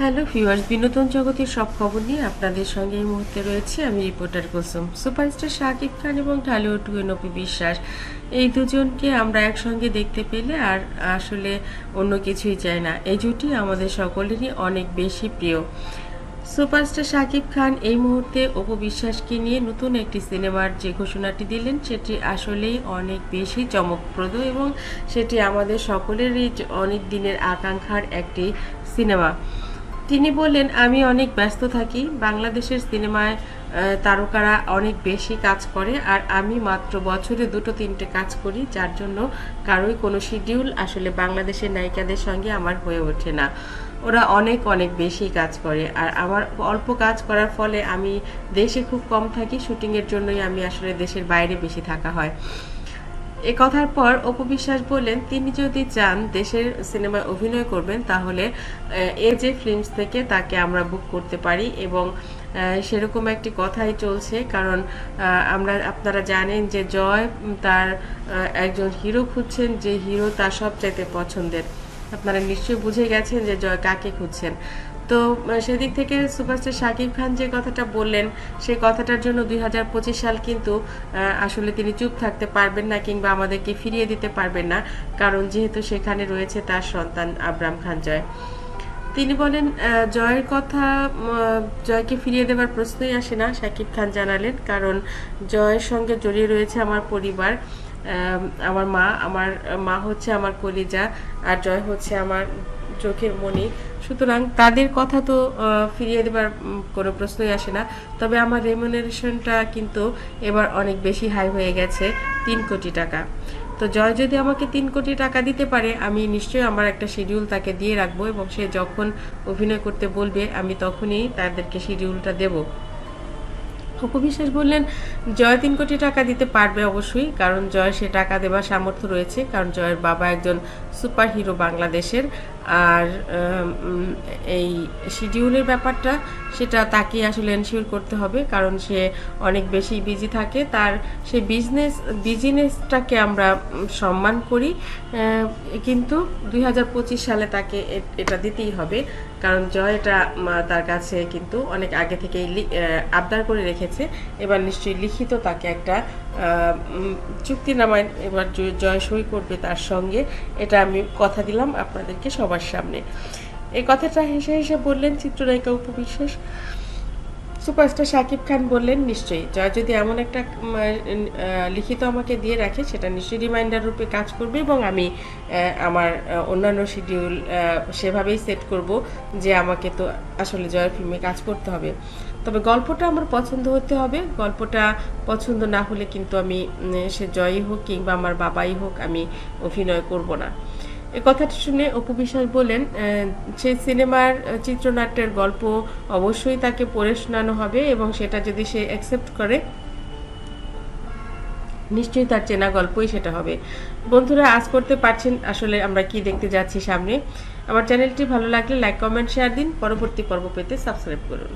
Hello viewers, বিনোদন জগতের সব খবর নিয়ে আপনাদের সঙ্গে এই মুহূর্তে রয়েছে আমি রিপোর্টার কুসুম। সুপারস্টার শাকিব খান এবং ঢালিউড অপি বিশ্বাস। এই দুজনকে আমরা একসঙ্গে দেখতে পেলে আর আসলে অন্য কিছুই চাই না। এই জুটি আমাদের সকলেরই অনেক বেশি প্রিয়। সুপারস্টার শাকিব খান এই মুহূর্তে অপু বিশ্বাসকে নিয়ে নতুন একটি সিনেমার যে ঘোষণাটি দিলেন, সেটি আসলেই অনেক বেশি চমকপ্রদ এবং সেটি আমাদের সকলেরই অনেক দিনের আকাঙ্ক্ষার একটি সিনেমা। তিনি বললেন, আমি অনেক ব্যস্ত থাকি। বাংলাদেশের সিনেমায় তারকারা অনেক বেশি কাজ করে আর আমি মাত্র বছরে দুটো তিনটে কাজ করি, যার জন্য কারোই কোনো শিডিউল আসলে বাংলাদেশের নায়িকাদের সঙ্গে আমার হয়ে ওঠে না। ওরা অনেক অনেক বেশি কাজ করে আর আমার অল্প কাজ করার ফলে আমি দেশে খুব কম থাকি। শুটিংয়ের জন্যই আমি আসলে দেশের বাইরে বেশি থাকা হয়। এ কথার পর অপু বিশ্বাস বললেন, তিনি যদি চান দেশের সিনেমায় অভিনয় করবেন, তাহলে এ যে ফিল্মস থেকে তাকে আমরা বুক করতে পারি এবং সেরকম একটি কথাই চলছে। কারণ আমরা, আপনারা জানেন যে জয় তার একজন হিরো খুঁজছেন, যে হিরো তার সবচাইতে পছন্দের। আপনারা নিশ্চয়ই বুঝে গেছেন যে জয় কাকে খুঁজছেন। তো সেদিক থেকে সুপারস্টার শাকিব খান যে কথাটা বললেন, সেই কথাটার জন্য দুই হাজার পঁচিশ সাল কিন্তু আসলে তিনি চুপ থাকতে পারবেন না কিংবা আমাদেরকে ফিরিয়ে দিতে পারবেন না, কারণ যেহেতু সেখানে রয়েছে তার সন্তান আবরাম খান জয়। তিনি বলেন জয়ের কথা জয়কে ফিরিয়ে দেওয়ার প্রশ্নই আসে না, শাকিব খান জানালেন, কারণ জয়ের সঙ্গে জড়িয়ে রয়েছে আমার পরিবার আমার মা আমার মা হচ্ছে আমার কলিজা, আর জয় হচ্ছে আমার চোখের মণি সুতরাং তাদের কথা তো ফিরিয়ে দেবার কোনো প্রশ্নই আসে না। তবে আমার রেমুনারেশনটা কিন্তু এবার অনেক বেশি হাই হয়ে গেছে, তিন কোটি টাকা। তো জয় যদি আমাকে তিন কোটি টাকা দিতে পারে, আমি নিশ্চয়ই আমার একটা শিডিউল তাকে দিয়ে রাখব এবং সে যখন অভিনয় করতে বলবে, আমি তখনই তাদেরকে শিডিউলটা দেবো। অপু বিশ্বাস বললেন, জয় তিন কোটি টাকা দিতে পারবে অবশ্যই, কারণ জয় সে টাকা দেওয়ার সামর্থ্য রয়েছে, কারণ জয়ের বাবা একজন সুপার হিরো বাংলাদেশের। আর এই শিডিউলের ব্যাপারটা সেটা তাকে আসলে এনশিওর করতে হবে, কারণ সে অনেক বেশি বিজি থাকে। তার সে বিজনেস বিজিনেসটাকে আমরা সম্মান করি কিন্তু দুই হাজার পঁচিশ সালে তাকে এটা দিতেই হবে, কারণ জয় এটা তার কাছে কিন্তু অনেক আগে থেকেই আবদার করে রেখেছে। এবার নিশ্চয়ই লিখিত তাকে একটা চুক্তিনামায় এবার জয় সই করবে তার সঙ্গে। এটা আমি কথা দিলাম, আপনাদেরকে সবার সামনে। এই কথাটা হেসে হেসে বললেন চিত্রনায়িকা উপবিশ্বাস। সুপারস্টার শাকিব খান বললেন, নিশ্চয়ই। জয় যদি এমন একটা লিখিত আমাকে দিয়ে রাখে, সেটা নিশ্চয়ই রিমাইন্ডার রূপে কাজ করবে এবং আমি আমার অন্যান্য শিডিউল সেভাবেই সেট করব যে আমাকে তো আসলে জয়ের ফিল্মে কাজ করতে হবে। তবে গল্পটা আমার পছন্দ হতে হবে। গল্পটা পছন্দ না হলে কিন্তু আমি সে জয়ই হোক কিংবা আমার বাবাই হোক আমি অভিনয় করব না। এ কথাটা শুনে অপু বিশ্বাস বলেন সেই সিনেমার চিত্রনাট্যের গল্প অবশ্যই তাকে পড়ে শোনানো হবে এবং সেটা যদি সে অ্যাকসেপ্ট করে, নিশ্চয়ই তার চেনা গল্পই সেটা হবে। বন্ধুরা, আজ করতে পারছেন আসলে আমরা কি দেখতে যাচ্ছি সামনে। আমার চ্যানেলটি ভালো লাগলে লাইক কমেন্ট শেয়ার দিন। পরবর্তী পর্ব পেতে সাবস্ক্রাইব করুন।